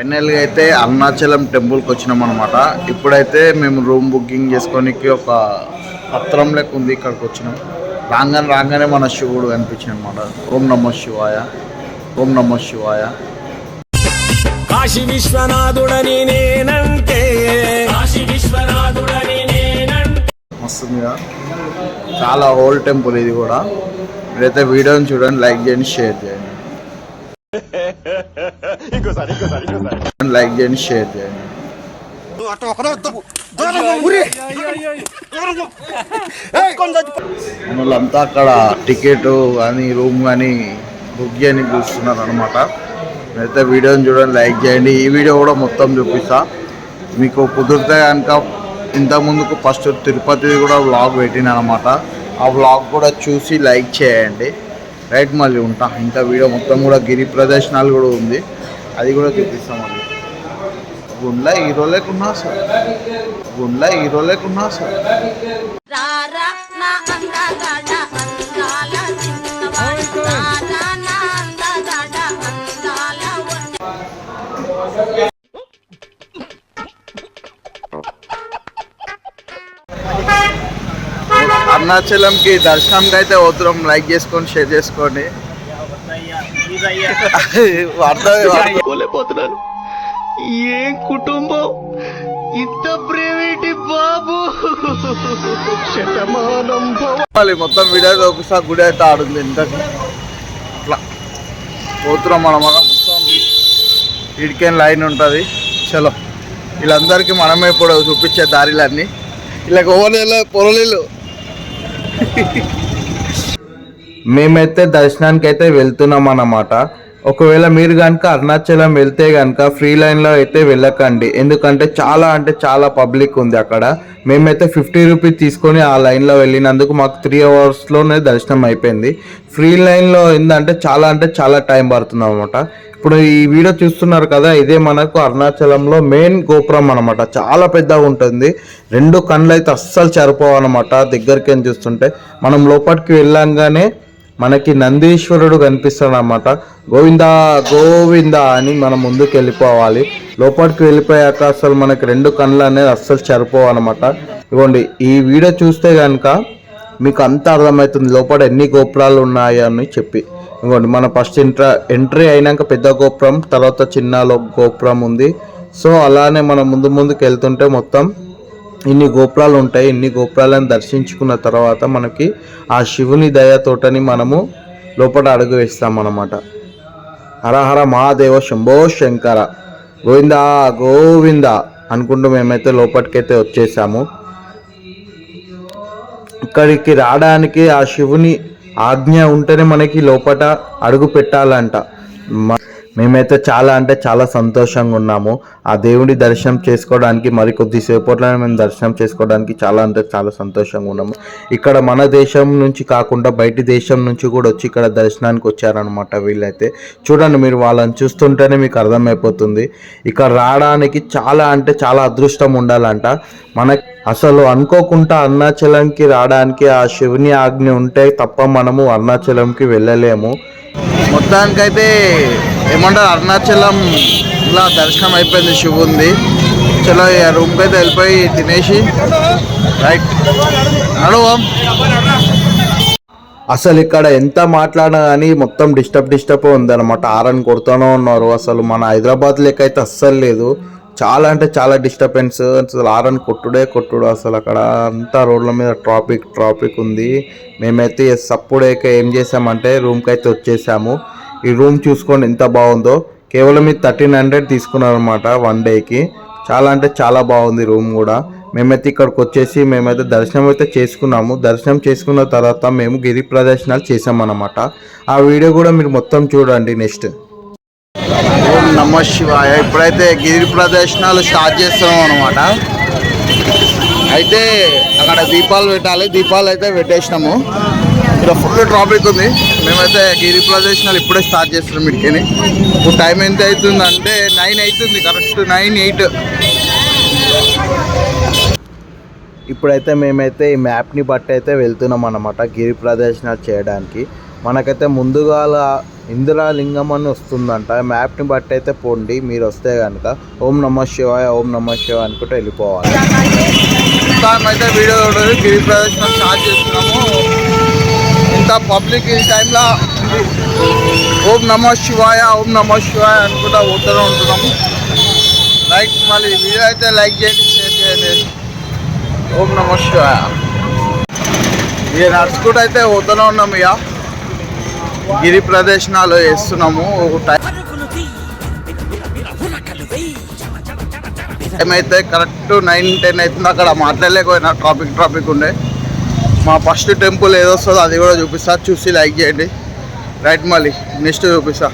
ఫైనల్గా అయితే అరుణాచలం టెంపుల్కి వచ్చినాం అనమాట ఇప్పుడైతే మేము రూమ్ బుకింగ్ చేసుకోనికి ఒక పత్రం లెక్క ఉంది ఇక్కడికి వచ్చినాం. రాగానే రాగానే మన శివుడు కనిపించింది అనమాట ఓం నమో శివాయ ఓం నమో శివాయ. కాశీ విశ్వనాథుడని నేనంటే. కాశీ విశ్వనాథుడని నేనంటే. మస్తుంది కదా చాలా ఓల్డ్ టెంపుల్ ఇది కూడా. మీరైతే వీడియోని చూడండి లైక్ చేయండి షేర్ చేయండి. లైక్ చేయండి షేర్ చేయండి వాళ్ళంతా అక్కడ టికెట్ కానీ రూమ్ కానీ బుక్ చేయని చూస్తున్నారు అనమాట అయితే వీడియోని చూడండి లైక్ చేయండి. ఈ వీడియో కూడా మొత్తం చూపిస్తా. మీకు కుదిరితే కనుక ఇంతకుముందుకు ఫస్ట్ తిరుపతి కూడా వ్లాగ్ పెట్టిన అనమాట ఆ వ్లాగ్ కూడా చూసి లైక్ చేయండి. రైట్ మళ్ళీ ఉంటా. ఇంకా వీడియో మొత్తం కూడా గిరి ప్రదర్శనలు కూడా ఉంది. అది కూడా చూపిస్తాం మళ్ళీ. గుండ్ల హీరో లేకున్నా సార్. గుండ్ల హీరో లేకున్నా సార్ అరుణాచలంకి దర్శనంకి అయితే పోతున్నాం. లైక్ చేసుకొని షేర్ చేసుకోండి అర్థం పోలేకపోతున్నాను. ఏం కుటుంబం? ఇంత ప్రేమిటి బాబు? శతమానం మొత్తం వీడియో ఒకసారి గుడి అయితే ఆడుంది ఇంతకి అట్లా. పోతున్నాం మనం మనం మొత్తం. ఇడికేం లైన్ ఉంటుంది? చలో. వీళ్ళందరికీ మనమే ఇప్పుడు చూపించే దారిలన్నీ. ఇలా ఓవలేలో పొరలేలు మేమైతే దర్శనానికి అయితే వెళ్తున్నాం అన్నమాట ఒకవేళ మీరు కనుక అరుణాచలం వెళ్తే కనుక ఫ్రీ లైన్లో అయితే వెళ్ళకండి. ఎందుకంటే చాలా అంటే చాలా పబ్లిక్ ఉంది అక్కడ. మేమైతే ఫిఫ్టీ రూపీస్ తీసుకొని ఆ లైన్లో వెళ్ళినందుకు మాకు త్రీ అవర్స్లోనే దర్శనం అయిపోయింది. ఫ్రీ లైన్లో ఏంటంటే చాలా అంటే చాలా టైం పడుతుంది అనమాట ఇప్పుడు ఈ వీడియో చూస్తున్నారు కదా ఇదే మనకు అరుణాచలంలో మెయిన్ గోపురం అనమాట చాలా పెద్దగా ఉంటుంది. రెండు కళ్ళు అయితే అస్సలు సరిపోవు అనమాట దగ్గరికి వెళ్ళి చూస్తుంటే. మనం లోపలికి వెళ్ళంగానే మనకి నందీశ్వరుడు కనిపిస్తాడు అనమాట గోవింద గోవింద అని మనం ముందుకు వెళ్ళిపోవాలి లోపలికి వెళ్ళిపోయాక అసలు మనకి రెండు కళ్ళు అనేది అస్సలు సరిపోవు ఇవ్వండి ఈ వీడియో చూస్తే కనుక మీకు అంత అర్థమవుతుంది లోపల ఎన్ని గోపురాలు ఉన్నాయి అని చెప్పి. ఇవ్వండి మన ఫస్ట్ ఎంట్ర ఎంట్రీ అయినాక పెద్ద గోపురం తర్వాత చిన్న గోపురం ఉంది. సో అలానే మనం ముందు ముందుకు వెళ్తుంటే మొత్తం ఇన్ని గోపురాలు ఉంటాయి ఇన్ని గోపురాలను దర్శించుకున్న తర్వాత మనకి ఆ శివుని దయతోటని మనము లోపల అడుగు వేస్తామన్నమాట హర హర మహాదేవ శంభో శంకర. గోవింద గోవింద అనుకుంటూ మేమైతే లోపలికైతే వచ్చేసాము. ఇక్కడికి రావడానికి ఆ శివుని ఆజ్ఞ ఉంటేనే మనకి లోపట అడుగు పెట్టాలంట. మేమైతే చాలా అంటే చాలా సంతోషంగా ఉన్నాము. ఆ దేవుడి దర్శనం చేసుకోవడానికి మరి కొద్దిసేపట్లోనే మేము దర్శనం చేసుకోవడానికి చాలా అంటే చాలా సంతోషంగా ఉన్నాము. ఇక్కడ మన దేశం నుంచి కాకుండా బయటి దేశం నుంచి కూడా వచ్చి ఇక్కడ దర్శనానికి వచ్చారనమాట వీళ్ళైతే. చూడండి మీరు వాళ్ళని చూస్తుంటేనే మీకు అర్థమైపోతుంది. ఇక్కడ రావడానికి చాలా అంటే చాలా అదృష్టం ఉండాలంట. మనకి అసలు అనుకోకుండా అరుణాచలంకి రావడానికి ఆ శివుని ఆజ్ఞ ఉంటే తప్ప మనము అరుణాచలంకి వెళ్ళలేము. మొత్తానికైతే ఏమంటారు అరుణాచలం ఇలా దర్శనం అయిపోయింది శివుంది చలో ఇక రూమ్కి అయితే వెళ్ళిపోయి తినేసి రైట్. నడువం. అసలు ఇక్కడ ఎంత మాట్లాడినా కానీ మొత్తం డిస్టర్బ్ డిస్టర్బ్ ఉందన్నమాట. ఆరని కొడుతూనే ఉన్నారు. అసలు మన హైదరాబాద్ లెక్క అయితే అస్సలు లేదు. చాలా అంటే చాలా డిస్టర్బెన్స్ అసలు ఆర్ఎన్ కొట్టుడే కొట్టుడు అసలు అక్కడ అంతా రోడ్ల మీద ట్రాఫిక్ ట్రాఫిక్ ఉంది. మేమైతే సప్పుడేక ఏం చేసామంటే రూమ్కి అయితే వచ్చేసాము. ఈ రూమ్ చూసుకోండి ఎంత బాగుందో. కేవలం ఇది థర్టీన్ హండ్రెడ్ తీసుకున్నారనమాట వన్ డేకి చాలా అంటే చాలా బాగుంది రూమ్ కూడా. మేమైతే ఇక్కడికి వచ్చేసి మేమైతే దర్శనం అయితే చేసుకున్నాము. దర్శనం చేసుకున్న తర్వాత మేము గిరి ప్రదర్శనలు చేసామన్నమాట. ఆ వీడియో కూడా మీరు మొత్తం చూడండి నెక్స్ట్. ఓం నమ శివాయ. ఇప్పుడైతే గిరి ప్రదర్శనలు స్టార్ట్ చేస్తున్నాం అనమాట అయితే అక్కడ దీపాలు పెట్టాలి. దీపాలు అయితే పెట్టేసినాము. ఇక్కడ ఫుల్ ట్రాఫిక్ ఉంది. మేమైతే గిరి ప్రదర్శనలు ఇప్పుడే స్టార్ట్ చేస్తున్నాం ఇక్కడికి. ఇప్పుడు టైం ఎంత అవుతుంది అంటే నైన్ అవుతుంది. Correct nine eight. ఇప్పుడైతే మేమైతే ఈ మ్యాప్ని బట్టి అయితే వెళ్తున్నాం అన్నమాట గిరి ప్రదర్శన చేయడానికి. మనకైతే ముందుగా ఇందిరాలింగం అని వస్తుందంట. మ్యాప్ని బట్టి అయితే పోండి మీరు వస్తే కనుక ఓం నమ శివాయ ఓం నమ శివాయ అనుకుంటే వెళ్ళిపోవాలి. అయితే వీడియో గిరి ప్రదర్శన స్టార్ట్ చేస్తున్నాము. ఇంత పబ్లిక్ ఈ టైంలో ఓం నమ శివాయ ఓం నమ శివాయ అనుకుంటా పోతూనే ఉంటున్నాము. లైక్ మళ్ళీ వీడియో అయితే లైక్ చేయండి షేర్ చేయండి. ఓం నమ శివాయ. ఇక నడుచుకుంటూ అయితే పోతూనే ఉన్నాము ఇక. గిరి ప్రదర్శనలు చేస్తున్నాము. ఒక టైం టైం అయితే కరెక్ట్ నైన్ టెన్ అవుతుంది అక్కడ మాట్లాడలేకపోయినా ట్రాఫిక్ ట్రాఫిక్ ఉండే. మా ఫస్ట్ టెంపుల్ ఏదో వస్తుందో అది కూడా చూపిస్తా. చూసి లైక్ చేయండి. రైట్ మళ్ళీ నెక్స్ట్ చూపిస్తా.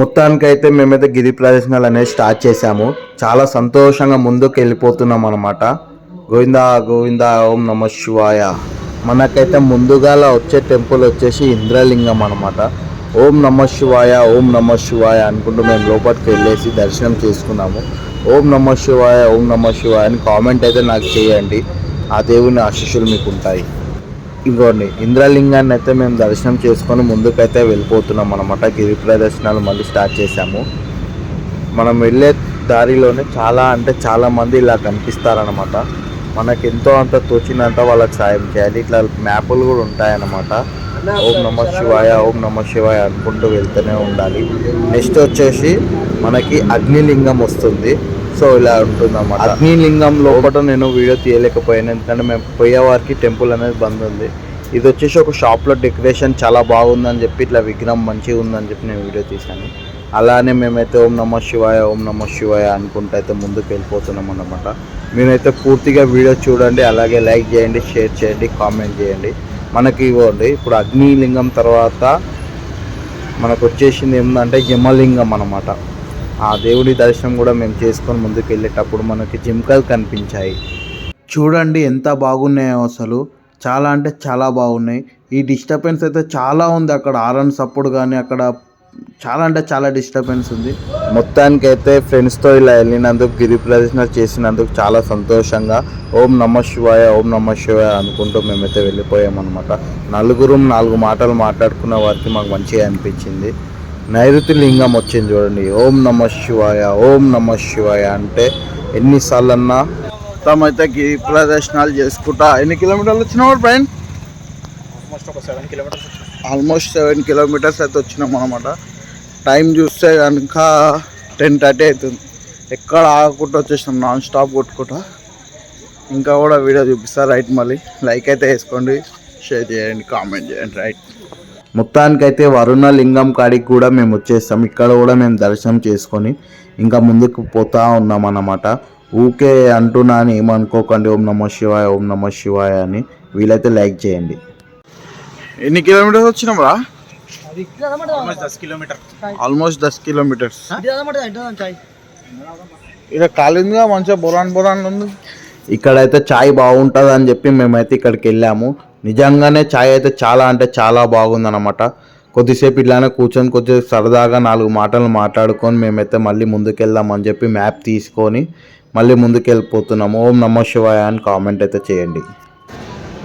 మొత్తానికైతే మేమైతే గిరి ప్రదర్శనలు అనేది స్టార్ట్ చేసాము చాలా సంతోషంగా ముందుకు వెళ్ళిపోతున్నాం అనమాట గోవిందా గోవిందా ఓం నమ శివాయ. మనకైతే ముందుగా వచ్చే టెంపుల్ వచ్చేసి ఇంద్రలింగం అనమాట ఓం నమ శివాయ ఓం నమ శివాయ అనుకుంటూ మేము లోపలికి వెళ్ళేసి దర్శనం చేసుకున్నాము. ఓం నమ శివాయ ఓం నమ శివాయ అని కామెంట్ అయితే నాకు చేయండి. ఆ దేవుని ఆశీస్సులు మీకు ఉంటాయి ఇదిగోండి ఇంద్రలింగాన్ని అయితే మేము దర్శనం చేసుకొని ముందుకైతే వెళ్ళిపోతున్నాం అనమాట గిరి ప్రదర్శనలు మళ్ళీ స్టార్ట్ చేసాము మనం వెళ్ళే దారిలోనే చాలా అంటే చాలామంది ఇలా కనిపిస్తారనమాట మనకి ఎంతో అంత తోచినంత వాళ్ళకి సాయం చేయాలి. ఇట్లా మ్యాపులు కూడా ఉంటాయన్నమాట. ఓం నమ శివాయ ఓం నమ శివాయ అనుకుంటూ వెళ్తూనే ఉండాలి. నెక్స్ట్ వచ్చేసి మనకి అగ్నిలింగం వస్తుంది. సో ఇలా ఉంటుందన్నమాట. అగ్నిలింగం లోపల నేను వీడియో తీయలేకపోయాను. ఎందుకంటే మేము పోయే వారికి టెంపుల్ అనేది బంద్ ఉంది. ఇది వచ్చేసి ఒక షాప్లో డెకరేషన్ చాలా బాగుందని చెప్పి ఇట్లా విగ్రహం మంచిగా ఉందని చెప్పి నేను వీడియో తీశాను. అలానే మేమైతే ఓం నమ శివాయ ఓం నమ శివాయ అనుకుంటూ అయితే ముందుకు వెళ్ళిపోతున్నాం అన్నమాట. మీరైతే పూర్తిగా వీడియో చూడండి అలాగే లైక్ చేయండి షేర్ చేయండి కామెంట్ చేయండి. మనకి ఇవ్వండి. ఇప్పుడు అగ్నిలింగం తర్వాత మనకు వచ్చేసింది ఏంటంటే యమలింగం అనమాట ఆ దేవుడి దర్శనం కూడా మేము చేసుకొని ముందుకు వెళ్ళేటప్పుడు మనకి జింకలు కనిపించాయి. చూడండి ఎంత బాగున్నాయో అసలు. చాలా అంటే చాలా బాగున్నాయి. ఈ డిస్టర్బెన్స్ అయితే చాలా ఉంది అక్కడ. ఆరన్ సప్పుడు కానీ అక్కడ చాలా అంటే చాలా డిస్టర్బెన్స్ ఉంది. మొత్తానికి అయితే ఫ్రెండ్స్తో ఇలా వెళ్ళినందుకు గిరి ప్రదర్శన చేసినందుకు చాలా సంతోషంగా ఓం నమ శివాయ ఓం నమ శివాయ అనుకుంటూ మేమైతే వెళ్ళిపోయామన్నమాట. నలుగురు నాలుగు మాటలు మాట్లాడుకున్న వారికి మాకు మంచిగా అనిపించింది. నైరుతి లింగం వచ్చింది చూడండి. ఓం నమ శివాయ ఓం నమ శివాయ అంటే ఎన్నిసార్లన్నా మొత్తం అయితే గిరి ప్రదర్శనలు చేసుకుంటా. ఎన్ని కిలోమీటర్లు వచ్చినావు brain almost seven kilometres almost seven kilometres అయితే వచ్చినాం అనమాట టైం చూస్తే కనుక టెన్ థర్టీ అవుతుంది. ఎక్కడ ఆగకుండా వచ్చేసినాం నాన్ స్టాప్ కొట్టుకుంటా. ఇంకా కూడా వీడియో చూపిస్తా రైట్ మళ్ళీ. లైక్ అయితే వేసుకోండి షేర్ చేయండి కామెంట్ చేయండి రైట్. మొత్తానికైతే వరుణ లింగం కాడికి కూడా మేము వచ్చేస్తాం. ఇక్కడ కూడా మేము దర్శనం చేసుకొని ఇంకా ముందుకు పోతా ఉన్నాం అన్నమాట. ఊకే అంటున్నా అని ఏమనుకోకండి. ఓం నమ శివాయ ఓం నమ శివాయ అని. వీలైతే లైక్ చేయండి. ఎన్ని కిలోమీటర్స్ వచ్చినాం రా? ఆల్మోస్ట్ దస్ కిలోమీటర్స్. ఇక కాలిందిగా మంచిగా బొరాన్ బొరాన్ ఉంది. ఇక్కడైతే చాయ్ బాగుంటుంది అని చెప్పి మేమైతే ఇక్కడికి వెళ్ళాము. నిజంగానే చాయ్ అయితే చాలా అంటే చాలా బాగుందన్నమాట. కొద్దిసేపు ఇట్లానే కూర్చొని కొద్దిసేపు సరదాగా నాలుగు మాటలు మాట్లాడుకొని మేమైతే మళ్ళీ ముందుకెళ్దామని చెప్పి మ్యాప్ తీసుకొని మళ్ళీ ముందుకు వెళ్ళిపోతున్నాము ఓం నమ శివాయ అని కామెంట్ అయితే చేయండి.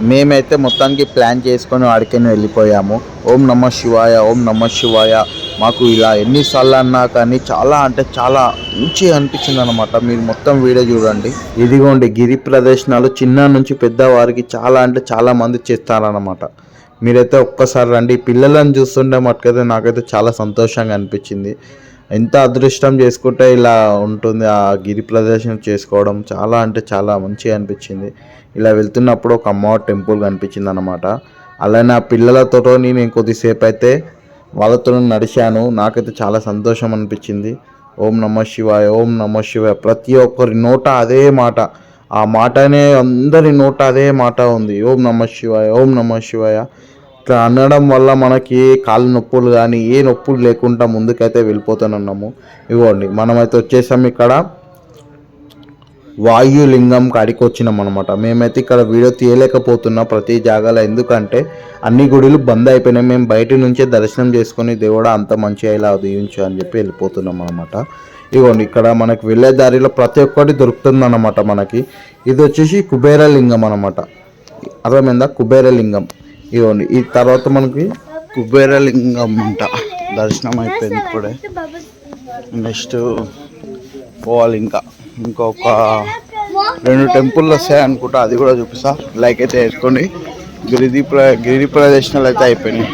మేమైతే మొత్తానికి ప్లాన్ చేసుకొని వాడికైనా వెళ్ళిపోయాము. ఓం నమ శివాయ ఓం నమ శివాయ. మాకు ఇలా ఎన్నిసార్లు అన్నా కానీ చాలా అంటే చాలా మంచి అనిపించింది అనమాట మీరు మొత్తం వీడియో చూడండి. ఇదిగోండి గిరి ప్రదర్శనలు చిన్న నుంచి పెద్దవారికి చాలా అంటే చాలా మంది చేస్తారనమాట మీరైతే ఒక్కసారి రండి. పిల్లలను చూస్తుంటే మటుకైతే నాకైతే చాలా సంతోషంగా అనిపించింది. ఎంత అదృష్టం చేసుకుంటే ఇలా ఉంటుంది ఆ గిరి ప్రదర్శన చేసుకోవడం చాలా అంటే చాలా మంచిగా అనిపించింది. ఇలా వెళ్తున్నప్పుడు ఒక అమ్మవారి టెంపుల్ కనిపించింది అనమాట అలానే ఆ పిల్లలతో నేను కొద్దిసేపు అయితే వాళ్ళతో నడిచాను. నాకైతే చాలా సంతోషం అనిపించింది. ఓం నమ శివాయ ఓం నమ శివాయ. ప్రతి ఒక్కరి నోట అదే మాట. ఆ మాటనే అందరి నోట అదే మాట ఉంది. ఓం నమ శివాయ ఓం నమ శివాయ. అనడం వల్ల మనకి కాళ్ళు నొప్పులు కానీ ఏ నొప్పులు లేకుండా ముందుకైతే వెళ్ళిపోతున్నాము ఇవ్వండి మనమైతే వచ్చేసాం ఇక్కడ. వాయులింగం కాడికి వచ్చినాం అనమాట మేమైతే ఇక్కడ వీడియో తీయలేకపోతున్నా ప్రతి జాగాలో. ఎందుకంటే అన్ని గుడులు బంద్ అయిపోయినాయి. మేము బయట నుంచే దర్శనం చేసుకొని దేవుడా అంత మంచిగా ఇలా దీవించు అని చెప్పి వెళ్ళిపోతున్నాం అనమాట ఇగోండి ఇక్కడ మనకి వెళ్ళే దారిలో ప్రతి ఒక్కటి దొరుకుతుంది అనమాట మనకి. ఇది వచ్చేసి కుబేర లింగం అనమాట అర్థమైందా? కుబేర లింగం ఇవ్వండి ఈ తర్వాత మనకి కుబేరలింగం అంట. దర్శనం అయిపోయింది ఇప్పుడే. నెక్స్ట్ పోవాలి ఇంకా. ఇంకొక రెండు టెంపుల్ వస్తాయి అనుకుంటా అది కూడా చూపిస్తా. లైక్ అయితే వేసుకోండి. గిరిది ప్ర గిరి ప్రదర్శనలు అయితే అయిపోయినాయి.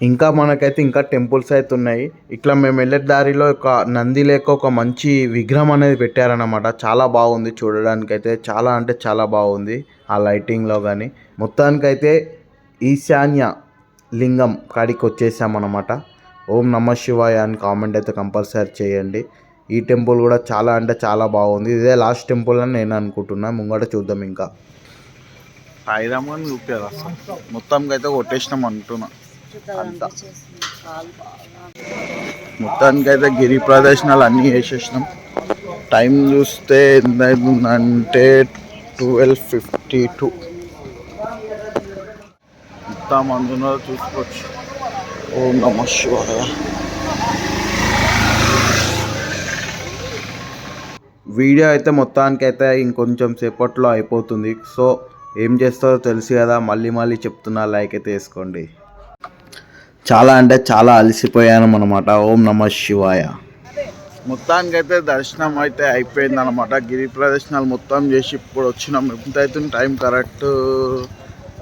ఇంకా మనకైతే ఇంకా టెంపుల్స్ అయితే ఉన్నాయి. ఇట్లా మేము వెళ్ళే దారిలో ఒక నంది లేక ఒక మంచి విగ్రహం అనేది పెట్టారనమాట చాలా బాగుంది చూడడానికి అయితే చాలా అంటే చాలా బాగుంది ఆ లైటింగ్లో కానీ మొత్తానికైతే ఈశాన్య లింగం కాడికి వచ్చేసామన్నమాట ఓం నమ శివాయ అని కామెంట్ అయితే కంపల్సరీ చేయండి. ఈ టెంపుల్ కూడా చాలా అంటే చాలా బాగుంది. ఇదే లాస్ట్ టెంపుల్ అని నేను అనుకుంటున్నా. ముంగట చూద్దాం ఇంకా. సాయిరామ్ అని చూపారు అసలు మొత్తంకి అయితే కొట్టేసినాం అంటున్నా. అంతా. మొత్తానికి అయితే గిరి ప్రదర్శనలు అన్నీ వేసేసినాం టైం చూస్తే ఎంత అవుతుందంటే ట్వెల్వ్ ఫిఫ్టీ టూ. మొత్తం అందులో చూసుకోవచ్చు ఓం నమ శివాయ వీడియో అయితే మొత్తానికి అయితే ఇంకొంచెం సేపట్లో అయిపోతుంది. సో ఏం చేస్తారో తెలుసు కదా మళ్ళీ మళ్ళీ చెప్తున్నా లైక్ అయితే వేసుకోండి. చాలా అంటే చాలా అలసిపోయాను అనమాట ఓం నమ శివాయ. మొత్తానికి అయితే దర్శనం అయితే అయిపోయింది అనమాట గిరి ప్రదర్శనలు మొత్తం చేసి ఇప్పుడు వచ్చినాం. ఎంత అవుతుంది time correct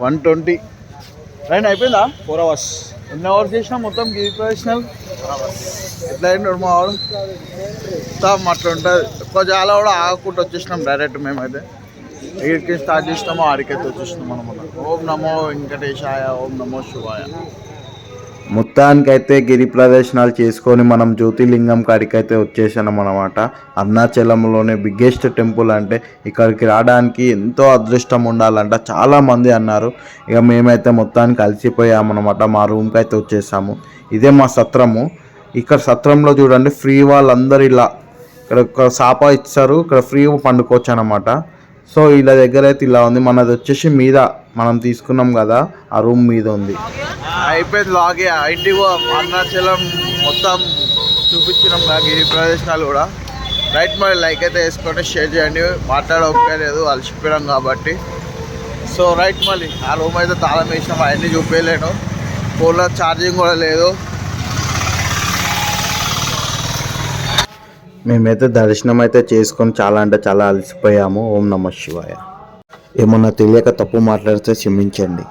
one twenty. Rain అయిపోయిందా? ఫోర్ అవర్స్ ఎన్ని అవర్స్ చేసినా మొత్తం గిరి ప్రదర్శనలు ఎట్లా అయినాడు మా వాడు మొత్తం అట్లా ఉంటుంది. ఎక్కువ చాలా కూడా ఆగకుండా వచ్చేసినాం డైరెక్ట్ మేమైతే. ఎక్కడికి స్టార్ట్ చేసినామో ఆడికైతే వచ్చేసినాం అనమాట ఓం నమో వెంకటేశాయ ఓం నమో శివాయ. మొత్తానికైతే గిరి ప్రదర్శనాలు చేసుకొని మనం జ్యోతిర్లింగం కాడికైతే అయితే వచ్చేసాం అనమాట అరుణాచలంలోనే బిగ్గెస్ట్ టెంపుల్ అంటే ఇక్కడికి రావడానికి ఎంతో అదృష్టం ఉండాలంట చాలామంది అన్నారు. ఇక మేమైతే మొత్తానికి అలసిపోయామన్నమాట మా రూమ్కి అయితే వచ్చేసాము. ఇదే మా సత్రము. ఇక్కడ సత్రంలో చూడండి ఫ్రీ వాళ్ళందరూ ఇలా ఇక్కడ ఒక సాప ఇచ్చారు. ఇక్కడ ఫ్రీ పండుకోవచ్చు అనమాట సో ఇలా దగ్గర అయితే ఇలా ఉంది. మనది వచ్చేసి మీద మనం తీసుకున్నాం కదా ఆ రూమ్ మీద ఉంది. అయిపోయింది లాగే. ఐటీ అరుణాచలం మొత్తం చూపించినాం కదా గిరి ప్రదర్శనలు కూడా. రైట్ మరి లైక్ అయితే వేసుకొని షేర్ చేయండి. మాట్లాడలేదు అలసిపోయాం కాబట్టి. సో రైట్ మళ్ళీ ఆ రూమ్ అయితే తాళం వేసినాం అవన్నీ చూపించలేను ఫోన్లో ఛార్జింగ్ కూడా లేదు. మేమైతే దర్శనం అయితే చేసుకొని చాలా అంటే చాలా అలసిపోయాము. ఓం నమ శివాయ. ఏమన్నా తెలియక తప్పు మాట్లాడితే క్షమించండి.